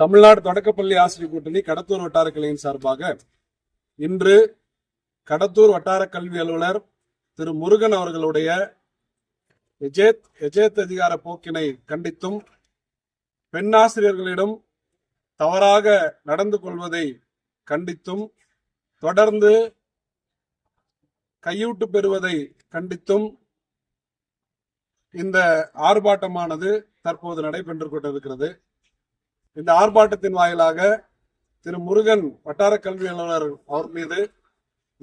தமிழ்நாடு தொடக்கப்பள்ளி ஆசிரியர் கூட்டணி கடத்தூர் வட்டார கிளையின் சார்பாக இன்று கடத்தூர் வட்டார கல்வி அலுவலர் திரு முருகன் அவர்களுடைய எஜேத் எஜேத் அதிகார போக்கினை கண்டித்தும் பெண்ணாசிரியர்களிடம் தவறாக நடந்து கொள்வதை கண்டித்தும் தொடர்ந்து கையூட்டு பெறுவதை கண்டித்தும் இந்த ஆர்ப்பாட்டமானது தற்போது நடைபெற்று கொண்டிருக்கிறது. இந்த ஆர்ப்பாட்டத்தின் வாயிலாக திரு முருகன் வட்டார கல்வி அலுவலர் அவர் மீது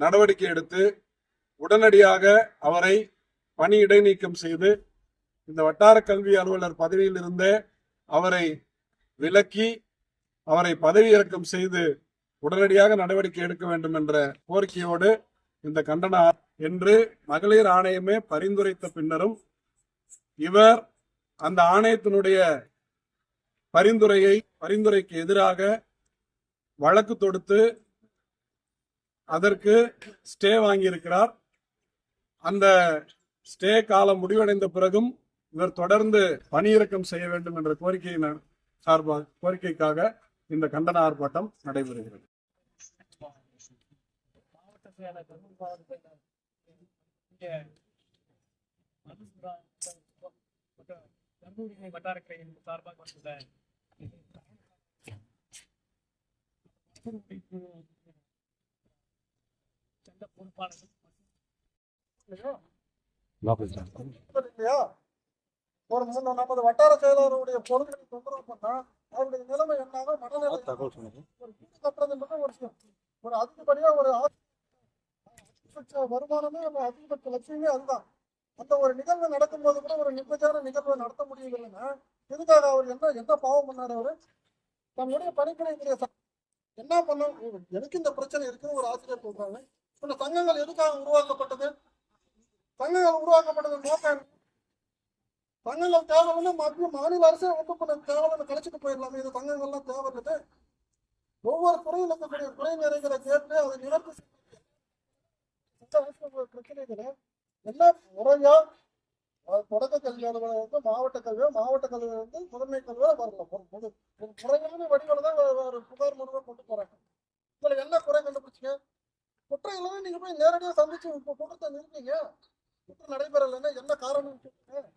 நடவடிக்கை எடுத்து உடனடியாக அவரை பணி இடைநீக்கம் செய்து இந்த வட்டார கல்வி அலுவலர் பதவியிலிருந்தே அவரை விலக்கி அவரை பதவி இறக்கம் செய்து உடனடியாக நடவடிக்கை எடுக்க வேண்டும் என்ற கோரிக்கையோடு இந்த கண்டன என்று மகளிர் ஆணையமே பரிந்துரைத்த பின்னரும் இவர் அந்த ஆணையத்தினுடைய பரிந்துரையை பரிந்துரைக்கு எதிராக வழக்கு தொடுத்து அதற்கு ஸ்டே வாங்கியிருக்கிறார். அந்த ஸ்டே காலம் முடிவடைந்த பிறகும் இவர் தொடர்ந்து பணியிறக்கம் செய்ய வேண்டும் என்ற கோரிக்கையின் சார்பாக கோரிக்கைக்காக இந்த கண்டன ஆர்ப்பாட்டம் நடைபெறுகிறது. வட்டாரக்கரையின் சார்பாக வந்துள்ள மாவட்ட செயலர் இங்கே மதுசுரா மற்றும் கல்லூரி வட்டார கிளையின் சார்பாக வந்துள்ள பொறுப்பாளர்கள் ஒரு நமது வட்டார செயலாளருடைய பொருட்களை தொந்தரவு பண்ணா அவருடைய நிலைமை என்னாகும் மனநிலை ஒரு வீடு கட்டுறதுன்றது ஒரு விஷயம் ஒரு அதிகப்படியா ஒரு அதிகபட்ச வருமானமே நம்ம அதிகபட்ச லட்சியமே அதுதான் அந்த ஒரு நிகழ்வு நடக்கும்போது கூட ஒரு நிர்பச்சார நிகழ்வை நடத்த முடியவில்லைன்னா எதுக்காக அவர் என்ன என்ன பாவம் பண்ணாரு அவரு? தன்னுடைய பணிக்கிடைய என்ன பண்ணும்? எனக்கு இந்த பிரச்சனை இருக்குன்னு ஒரு ஆசிரியர் சொல்றாங்க. இந்த சங்கங்கள் எதுக்காக உருவாக்கப்பட்டது? சங்கங்கள் உருவாக்கப்பட்டது நோக்கம் என்ன? சங்கங்கள் தேவைன்னு மத்திய மாநில அரசே வந்து பண்ண தேவைன்னு கழிச்சுட்டு போயிடலாமே. இது சங்கங்கள்லாம் தேவைன்றது ஒவ்வொரு துறையில் இருக்கக்கூடிய குறை நிறைகளை கேட்டு அதை நிவர்த்தி செய்ய பிரச்சனைகளை என்ன முறையா தொடக்க கல்வி அலுவலர் வந்து மாவட்ட கல்வியோ மாவட்ட கல்வி வந்து முதன்மை கல்வியோ வரலாம் ஒரு ஒரு முறையான வடிவில் தான் ஒரு- புகார் மனுவை கொண்டு போறாங்க. இதுல என்ன குறை கண்டுபிடிச்சீங்க? குற்றங்களை நீங்க போய் நேரடியாக சந்திச்சு இப்போ குற்றத்தை நிறுத்தீங்க. குற்றம் நடைபெறலைன்னா என்ன காரணம் சொல்லுங்க